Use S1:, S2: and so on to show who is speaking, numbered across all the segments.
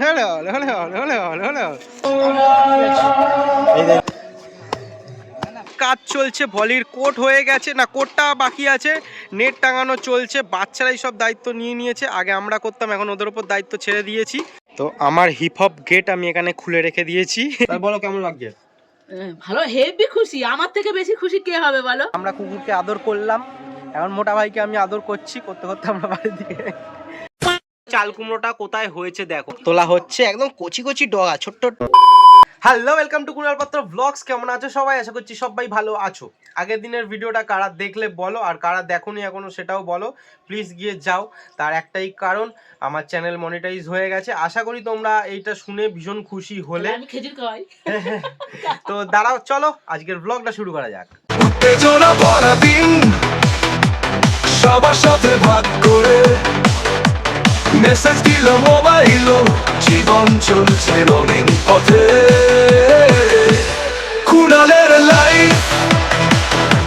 S1: Hello hello hello hello কাজ চলছে ভলির coat হয়ে গেছে। না কোটটা বাকি আছে। নেট টাঙানো চলছে বাচ্চারাই সব দায়িত্ব নিয়ে নিয়েছে। আগে আমরা করতাম এখন ওদের উপর দায়িত্ব ছেড়ে দিয়েছি। তো আমার হিপ হপ গেট আমি এখানে খুলে রেখে দিয়েছি। বলো কেমন লাগছে?
S2: ভালো হেভি খুশি। আমার থেকে বেশি খুশি কে হবে বলো?
S1: আমরা কুকুরকে আদর করলাম। এখন মোটা ভাইকে আমি আদর করছি করতে করতে আমরা বাড়ির দিকে। চাল কুমড়োটা কোথায় হয়েছে দেখো? তোলা হচ্ছে একদম কচি কচি ডগা ছোট্ট হ্যালো ওয়েলকাম টু কুণাল পাত্র ব্লগস কেমন আছো সবাই? আশা করছি সবাই ভালো আছো। আগের দিনের ভিডিওটা কারা দেখলে বলো আর কারা দেখোনি এখনও সেটাও বলো। প্লিজ গিয়ে যাও। তার একটাই কারণ আমার চ্যানেল মনিটাইজ হয়ে গেছে। আশা করি তোমরা এইটা শুনে ভীষণ খুশি হলে।
S2: আমি খেজুর খাওয়াই।
S1: তো দাঁড়াও চলো আজকের ব্লগটা শুরু করা যাক।
S3: উত্তেজনা ভরা দিন সবার সাথে ভাগ করে। মেসেজ দিল মোবাইল জীবন চলছে রঙিন পথে কুড়ালের লাইফ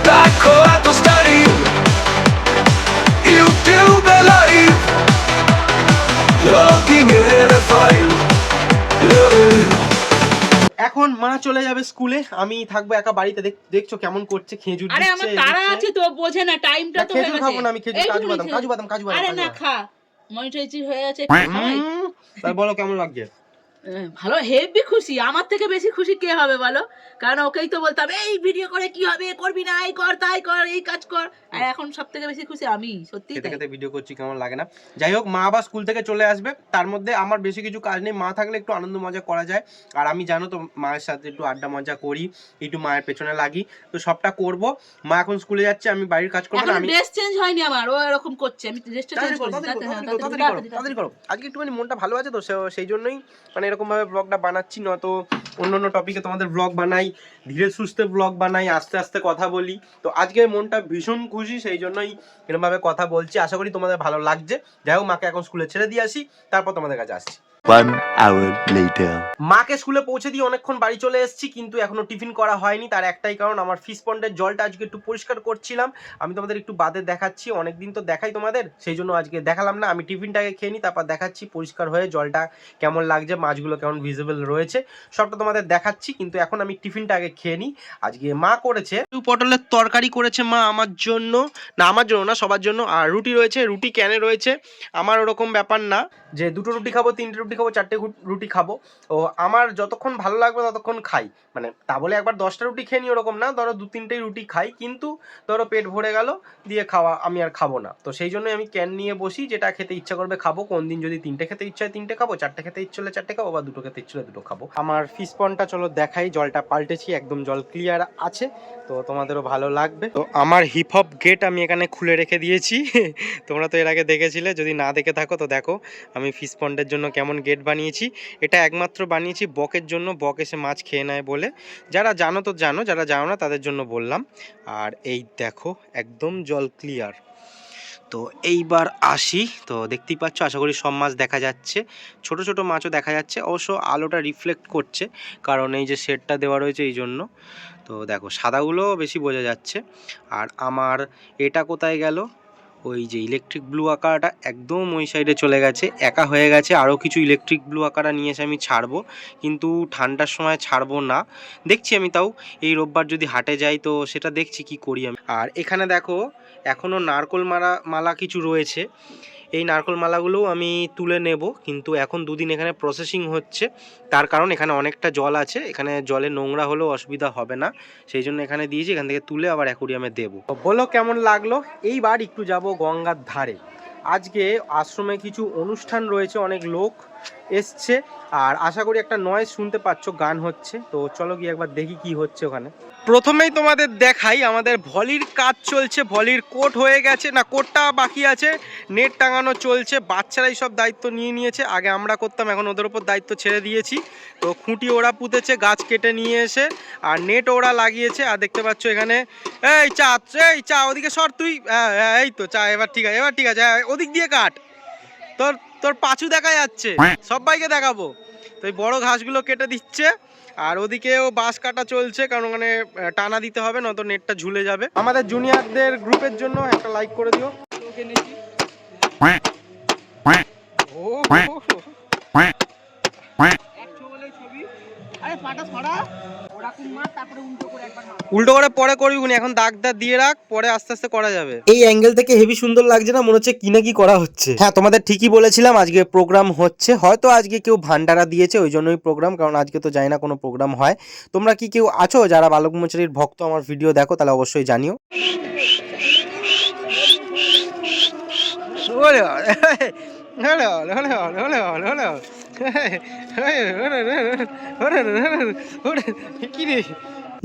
S3: দেখো এত স্টাইল ইউটিউবে লাইভ লগিং এর ফাইল
S1: এখন মা চলে যাবে স্কুলে আমি থাকব একা বাড়িতে। দেখ- দেখছ কেমন করছে খেজুর
S2: আরে আমার তারা আছে তো বোঝে না টাইমটা তো হয়ে
S1: খেজুর খাব না আমি খেজুর কাজু বাদাম কাজু বাদাম কাজু বাদাম
S2: আরে না খা। মনিটাইজি হয়ে আছে
S1: তাই বলো কেমন লাগছে?
S2: ভালো হেভি খুশি। আমার থেকে বেশি খুশি কে হবে বলো? কারণ ওকেই তো বলতাম এই ভিডিও করে কি হবে? করবি না? এই কর তাই কর এই কাজ কর। আর এখন সব থেকে বেশি খুশি আমি সত্যি
S1: খেতে খেতে ভিডিও করছি কেমন লাগে না? যাই হোক মা আবার স্কুল থেকে চলে আসবে। তার মধ্যে আমার বেশি কিছু কাজ নেই। মা থাকলে একটু আনন্দ মজা করা যায়। আর আমি জানো তো মায়ের সাথে একটু আড্ডা মজা করি একটু মায়ের পেছনে লাগি। তো সবটা করব। মা এখন স্কুলে যাচ্ছে আমি বাড়ির কাজ করব। না আমি
S2: ড্রেস চেঞ্জ হয়নি আমার ও এরকম করছে। আমি ড্রেসটা চেঞ্জ করছি
S1: তাড়াতাড়ি করো। আজকে একটুখানি মনটা ভালো আছে তো সেই জন্যই মানে এরকম ভাবে ব্লগটা বানাচ্ছি। নয়তো অন্য অন্য টপিকে তোমাদের ব্লগ বানাই ধীরে সুস্থে ব্লগ বানাই আস্তে আস্তে কথা বলি। তো আজকে মনটা ভীষণ খুশি। সেই জন্যই এরকমভাবে কথা বলছি। আশা করি তোমাদের ভালো লাগছে। যাই হোক, মাকে এখন স্কুলে ছেড়ে দিয়ে আসি, তারপর তোমাদের কাছে আসছি। মাকে স্কুলে পৌঁছে দিয়ে অনেকক্ষণ বাড়ি চলে এসেছি, কিন্তু এখনও টিফিন করা হয়নি। তার একটাই কারণ, আমার ফিস পন্ডের জলটা আজকে একটু পরিষ্কার করছিলাম। আমি তোমাদের একটু বাদে দেখাচ্ছি, অনেকদিন তো দেখাই তোমাদের, সেই জন্য আজকে দেখালাম না। আমি টিফিনটাকে খেয়ে নিই, তারপর দেখাচ্ছি পরিষ্কার হয়ে জলটা কেমন লাগছে, মাছগুলো কেমন ভিজিবল রয়েছে। সবটা তোমাদের দেখাচ্ছি, কিন্তু এখন আমি টিফিনটা আগে খেয়ে নিই। আজকে মা করেছে। পটলের তরকারি করেছে মা আমার জন্য। না, আমার জন্য না, সবার জন্য। আর রুটি রয়েছে, রুটি ক্যানে রয়েছে। আমার ওরকম ব্যাপার না। যে দুটো রুটি খাব, তিনটে রুটি খাব, চারটে রুটি খাব। ও, আমার যতক্ষণ ভালো লাগবে ততক্ষণ খাই। মানে তা বলে একবার দশটা রুটি খেয়ে নিই ওরকম না, ধরো দু তিনটেই রুটি খাই, কিন্তু ধরো পেট ভরে গেল, দিয়ে খাওয়া, আমি আর খাব না। তো সেই জন্যই আমি ক্যান নিয়ে বসি, যেটা খেতে ইচ্ছা করবে খাব, কোন দিন যদি তিনটে খেতে ইচ্ছা হয় তিনটে খাব, চারটে খেতে ইচ্ছে হলে চারটে খাব, বা দুটো খেতে ইচ্ছে হলে দুটো খাব। আমার ফিস পনটা চলো দেখাই, জলটা পাল্টেছি, একদম জল ক্লিয়ার আছে, তো তোমাদেরও ভালো লাগবে। তো আমার হিপ হপ গেট আমি এখানে খুলে রেখে দিয়েছি। তোমরা তো এর আগে দেখেছিলে, যদি না দেখে থাকো তো দেখো, আমি ফিস পন্ডের জন্য কেমন গেট বানিয়েছি? এটা একমাত্র বানিয়েছি বকের জন্য, বক এসে মাছ খেয়ে নেয় বলে। যারা জানো তো জানো, যারা জানো না তাদের জন্য বললাম। আর এই দেখো, একদম জল ক্লিয়ার তো এইবার আসি, তো দেখতেই পাচ্ছ, আশা করি সব মাছ দেখা যাচ্ছে। ছোট ছোট মাছও দেখা যাচ্ছে, অবশ্য আলোটা রিফ্লেক্ট করছে, কারণ এই যে শেডটা দেওয়া রয়েছে এই জন্য। তো দেখো সাদাগুলো বেশি বোঝা যাচ্ছে। আর আমার এটা কোথায় গেল? ওই যে ইলেকট্রিক ব্লু আঁকাটা একদম ওই সাইডে চলে গেছে, একা হয়ে গেছে আরও কিছু ইলেকট্রিক ব্লু আঁকাটা নিয়ে এসে আমি ছাড়বো, কিন্তু ঠান্ডার সময় ছাড়বো না। দেখছি আমি তাও, এই রোববার যদি হাটে যাই তো সেটা দেখছি কি করি আমি। আর এখানে দেখো এখনও নারকোল মারা, মালা কিছু রয়েছে। এই নারকল মালাগুলোও আমি তুলে নেব, কিন্তু এখন দুদিন এখানে প্রসেসিং হচ্ছে। তার কারণ এখানে অনেকটা জল আছে, এখানে জলে নোংরা হলেও অসুবিধা হবে না। সেই জন্য এখানে দিয়েছি, এখান থেকে তুলে আবার অ্যাকুরিয়ামে দেবো। বলো কেমন লাগল? এইবার একটু যাব গঙ্গার ধারে। আজকে আশ্রমে কিছু অনুষ্ঠান রয়েছে অনেক লোক। এসছে। আর আশা করি একটা নয়েজ শুনতে পাচ্ছ গান হচ্ছে। তো চলো গিয়ে একবার দেখি কি হচ্ছে ওখানে। প্রথমেই তোমাদের দেখাই আমাদের ভলির কাজ চলছে ভলির কোট হয়ে গেছে। না কোটটা বাকি আছে নেট টাঙানো চলছে বাচ্চারাই সব দায়িত্ব নিয়ে নিয়েছে। আগে আমরা করতাম এখন ওদের ওপর দায়িত্ব ছেড়ে দিয়েছি। তো খুঁটি ওরা পুঁতেছে গাছ কেটে নিয়ে এসে আর নেট ওরা লাগিয়েছে। আর দেখতে পাচ্ছ এখানে এই চা এই চা ওদিকে সর তুই। হ্যাঁ, হ্যাঁ, এই তো চা এবার ঠিক আছে এবার ঠিক আছে হ্যাঁ, ওদিক দিয়ে কাট। তোর তোর পাঁচু দেখা যাচ্ছে। সবাইকে দেখাবো। তো এই বড় ঘাসগুলো কেটে দিচ্ছে। আর ওদিকেও বাস কাটা চলছে কারণ ওখানে টানা দিতে হবে নয়তো নেটটা ঝুলে যাবে। আমাদের জুনিয়রদের গ্রুপের জন্য একটা লাইক করে দিও। ও
S2: পাটা সরা ওরকম মার তারপরে উল্টো করে একবার মার
S1: উল্টো করে পরে করবি কোনি, এখন দাগ দাগ দিয়ে রাখ পরে আস্তে আস্তে করা যাবে এই অ্যাঙ্গেল থেকে হেভি সুন্দর লাগছে না মনে হচ্ছে কি না কি করা হচ্ছে হ্যাঁ তোমাদের ঠিকই বলেছিলাম আজকে প্রোগ্রাম হচ্ছে হয়তো আজকে কেউ ভান্ডারা দিয়েছে ওই জন্যই প্রোগ্রাম কারণ আজকে তো জানি না কোনো প্রোগ্রাম হয় তোমরা কি কেউ আছো যারা বালক ভক্ত আমার ভিডিও দেখো তাহলে অবশ্যই জানিও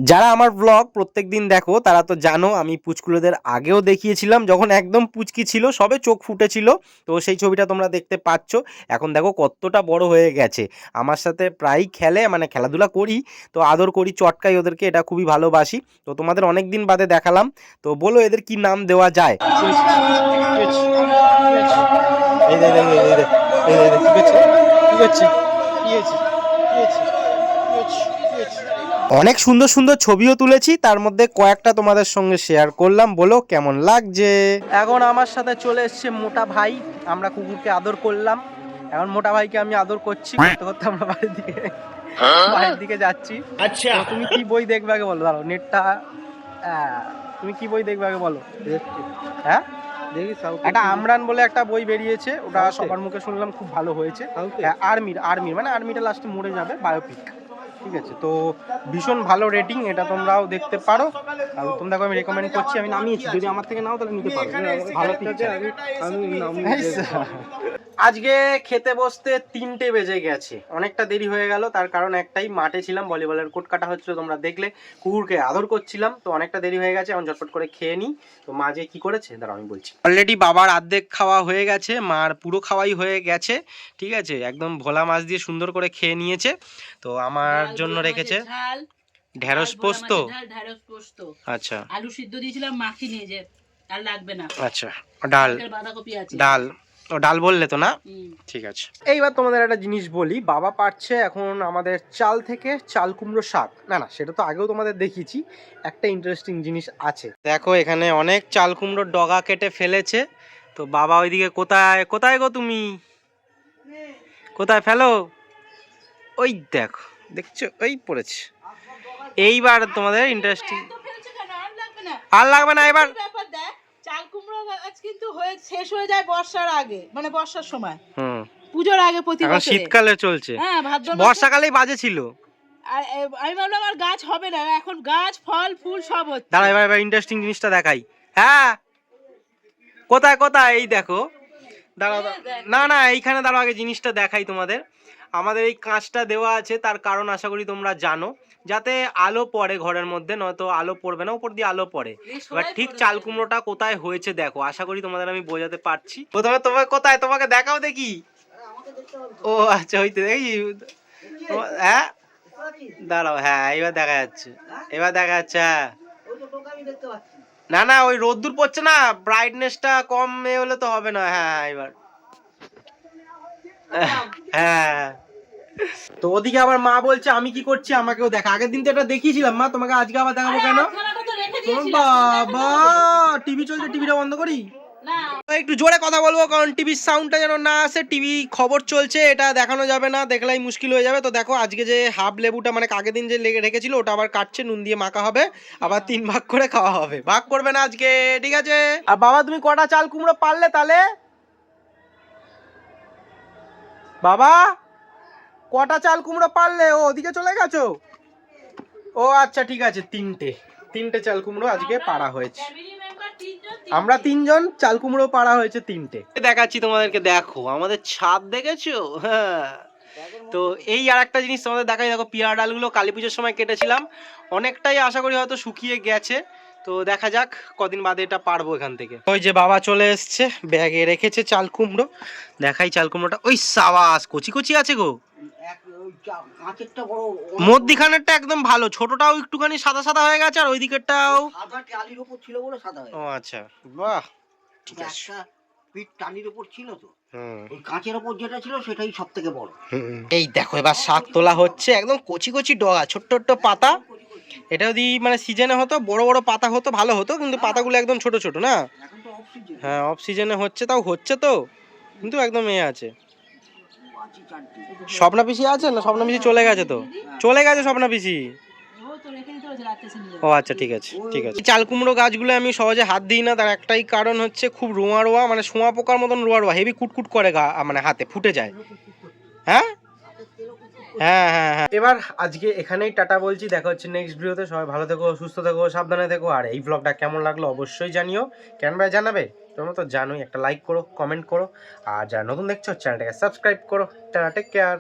S1: যারা আমার ব্লগ প্রত্যেক দিন দেখো, তারা তো জানো, আমি পুচকুলোদের আগেও দেখিয়েছিলাম, যখন একদম পুচকি ছিল, সবে চোখ ফুটেছিল, তো সেই ছবিটা তোমরা দেখতে পাচ্ছ। এখন দেখো কতটা বড় হয়ে গেছে। আমার সাথে প্রায়ই খেলে মানে খেলাধুলা করি, তো আদর করি, চটকাই ওদেরকে, এটা খুবই ভালোবাসি। তো তোমাদের অনেক দিন বাদে দেখালাম, তো বলো এদের কি নাম দেওয়া যায়? এই অনেক সুন্দর সুন্দর ছবিও তুলেছি তার মধ্যে কয়েকটা তোমাদের সঙ্গে শেয়ার করলাম বলো কেমন লাগছে? এখন আমার সাথে চলে এসছে মোটা ভাই আমরা কুকুরকে আদর করলাম। এখন মোটা ভাইকে আমি আদর করছি করতে করতে আমরা বাড়ির দিকে বাড়ির দিকে যাচ্ছি। আচ্ছা। তুমি কি বই দেখবে আগে বলো দাঁড়াও নেটটা আহ, তুমি কি বই দেখবে আগে বলো? হ্যাঁ?
S4: দেখি
S1: একটা আমরান বলে একটা বই বেরিয়েছে ওটা সবার মুখে শুনলাম খুব ভালো হয়েছে। হ্যাঁ, আর্মির আর্মির মানে আর্মিটা লাস্টে মরে যাবে বায়োপিক ঠিক আছে? তো ভীষণ ভালো রেটিং এটা তোমরাও দেখতে পারো। আর উত্তম দেখো আমি রেকমেন্ড করছি আমি নামিয়েছি। যদি আমার থেকে নাও তাহলে নিতে পারো। ভালো পিকচার
S4: আমি নাম
S1: আজকে খেতে বসতে তিনটে বেজে গেছে। অনেকটা দেরি হয়ে গেল তার কারণ একটাই মাঠে ছিলাম ভলিবলের কোট কাটা হচ্ছিল তোমরা দেখলে। কুকুরকে আদর করছিলাম তো অনেকটা দেরি হয়ে গেছে এখন ঝটপট করে খেয়ে নিই। তো মা যে কি করেছে দাঁড়াও আমি বলছি। অলরেডি বাবার অর্ধেক খাওয়া হয়ে গেছে মার পুরো খাওয়াই হয়ে গেছে ঠিক আছে? একদম ভোলা মাছ দিয়ে সুন্দর করে খেয়ে নিয়েছে। তো আমার জন্য রেখেছে ঢেঁড়স পোস্ত।
S2: ঢেঁড়স পোস্ত।
S1: আচ্ছা।
S2: আলু সিদ্ধ দিয়েছিলাম মাখি নিয়ে যে আর লাগবে না।
S1: আচ্ছা ডাল
S2: বাঁধাকপি আছে।
S1: ডাল। ও ডাল বললে তো না? ঠিক আছে। এইবার তোমাদের একটা জিনিস বলি বাবা পাচ্ছে এখন আমাদের চাল থেকে চাল কুমড়ো শাক। না না সেটা তো আগেও তোমাদের দেখিয়েছি একটা ইন্টারেস্টিং জিনিস আছে। দেখো এখানে অনেক চাল কুমড়োর ডগা কেটে ফেলেছে তো বাবা ওইদিকে কোথায় কোথায় গো তুমি? কোথায় ফেলো? ওই দেখো দেখছ? ওই পড়েছে। এইবার তোমাদের ইন্টারেস্টিং।
S2: আর লাগবে না।
S1: এবার
S2: কি ব্যাপার দেখ, চাল কুমড়ো গাছ কিন্তু হয়ে শেষ হয়ে যায় বর্ষার আগে মানে বর্ষার সময়।
S1: হুম।
S2: পুজোর আগে প্রতি
S1: এখন
S2: বছরে
S1: শীতকালে চলছে।
S2: হ্যাঁ ভাদ্র মাসে-
S1: বর্ষাকালেই বাজে ছিল।
S2: আর, এ, আমি ভাবলাম আর গাছ হবে না এখন গাছ ফল ফুল সব হচ্ছে।
S1: দাঁড়া এবার এবার ইন্টারেস্টিং জিনিসটা দেখাই। হ্যাঁ? কোথায় কোথায়? এই দেখো। দাঁড়াও দাঁড়াও। না না এইখানে দাঁড়াও আগে জিনিসটা দেখাই তোমাদের। আমাদের এই কাঁচটা দেওয়া আছে তার কারণ আশা করি তোমরা জানো। যাতে আলো পড়ে ঘরের মধ্যে নয়তো আলো পড়বে না উপর দিয়ে আলো পড়ে। এবার ঠিক চাল কুমড়োটা কোথায় হয়েছে দেখো আশা করি তোমাদের আমি বোঝাতে পারছি। প্রথমে তোমাকে কোথায়? তোমাকে দেখাও দেখি। ও আচ্ছা হইতে দেখি। হ্যাঁ? দাঁড়াও হ্যাঁ এবার দেখা যাচ্ছে। এবার দেখা যাচ্ছে হ্যাঁ। না না ওই রোদ্দুর পড়ছে না ব্রাইটনেসটা কম হলে তো হবে না হ্যাঁ হ্যাঁ, এবার হ্যাঁ। তো ওদিকে আবার মা বলছে আমি কি করছি? আমাকেও দেখা। আগের দিন তো এটা দেখিয়েছিলাম মা। তোমাকে আজকে আবার দেখাবো কেন? বাবা! টিভি চলছে টিভিটা বন্ধ করি? একটু জোরে কথা বলব কারণ টিভির সাউন্ডটা যেন না আসে টিভি খবর চলছে এটা দেখানো যাবে না দেখলেই মুশকিল হয়ে যাবে। তো দেখো আজকে যে হাফ লেবুটা মানে আগের দিন যে লেগে রেখেছিল ওটা আবার কাটছে নুন দিয়ে মাখা হবে আবার তিন ভাগ করে খাওয়া হবে। ভাগ করবে না আজকে ঠিক আছে? আর বাবা তুমি কটা চাল কুমড়ো পারলে তাহলে? বাবা, কটা চাল কুমড়ো পারলে? ও ওদিকে চলে গেছো? ও আচ্ছা ঠিক আছে, তিনটে। তিনটে চাল কুমড়ো আজকে পাড়া হয়েছে। আমরা তিনজন, চাল কুমড়ো পাড়া হয়েছে তিনটে। দেখাচ্ছি তোমাদেরকে, দেখো, আমাদের ছাদ দেখেছ? হ্যাঁ। তো এই আর একটা জিনিস তোমাদের দেখাই, দেখো, পিয়ারা ডালগুলো কালী পুজোর সময় কেটেছিলাম। অনেকটাই আশা করি হয়তো শুকিয়ে গেছে। তো দেখা যাক কদিন বাদে এটা পারব এখান থেকে। ওই যে বাবা চলে এসছে ব্যাগে রেখেছে চাল কুমড়ো। দেখাই চাল কুমড়োটা। ওই সাবাস কচি কচি আছে গো। মধ্যিখানেরটা একদম ভালো ছোটটাও একটুখানি সাদা সাদা হয়ে গেছে আর ওই দিকেরটাও
S4: সাদা ছিল বলে সাদা
S1: ও আচ্ছা বাহ ঠিক আছে।
S4: পিঠ টালির উপর ছিল তো
S1: হুম।
S4: ওই কাঁচের উপর যেটা ছিল সেটাই সব থেকে বড়
S1: এই দেখো এবার শাক তোলা হচ্ছে একদম কচি কচি ডগা ছোট্ট ছোট্ট পাতা। এটা যদি মানে সিজনে হতো বড় বড় পাতা হতো ভালো হতো কিন্তু পাতাগুলো একদম ছোট ছোট না? হ্যাঁ অফ সিজনে হচ্ছে তাও হচ্ছে তো কিন্তু একদম এ আছে। স্বপ্না পিসি আছে না? স্বপ্না পিসি চলে গেছে তো? চলে গেছে স্বপ্না পিসি?
S2: ও।
S1: আচ্ছা ঠিক আছে ঠিক আছে। চাল কুমড়ো গাছগুলো আমি সহজে হাত দিই না তার একটাই কারণ হচ্ছে খুব রোয়া রোয়া মানে শোঁয়া পোকার মতন রোয়া রোয়া হেভি কুটকুট করে গা মানে হাতে ফুটে যায়। হ্যাঁ? হ্যাঁ হ্যাঁ হ্যাঁ। এবার আজকে এখানেই টাটা বলছি, দেখা হচ্ছে নেক্সট ভিডিওতে সবাই ভালো থেকো, সুস্থ থেকো, সাবধানে থেকো। আর এই ব্লগটা কেমন লাগল অবশ্যই জানিও। কেন ভাই জানাবে? তোমরা তো জানোই, একটা লাইক করো কমেন্ট করো। আর যারা নতুন দেখছ চ্যানেলটাকে সাবস্ক্রাইব করো। Tata take care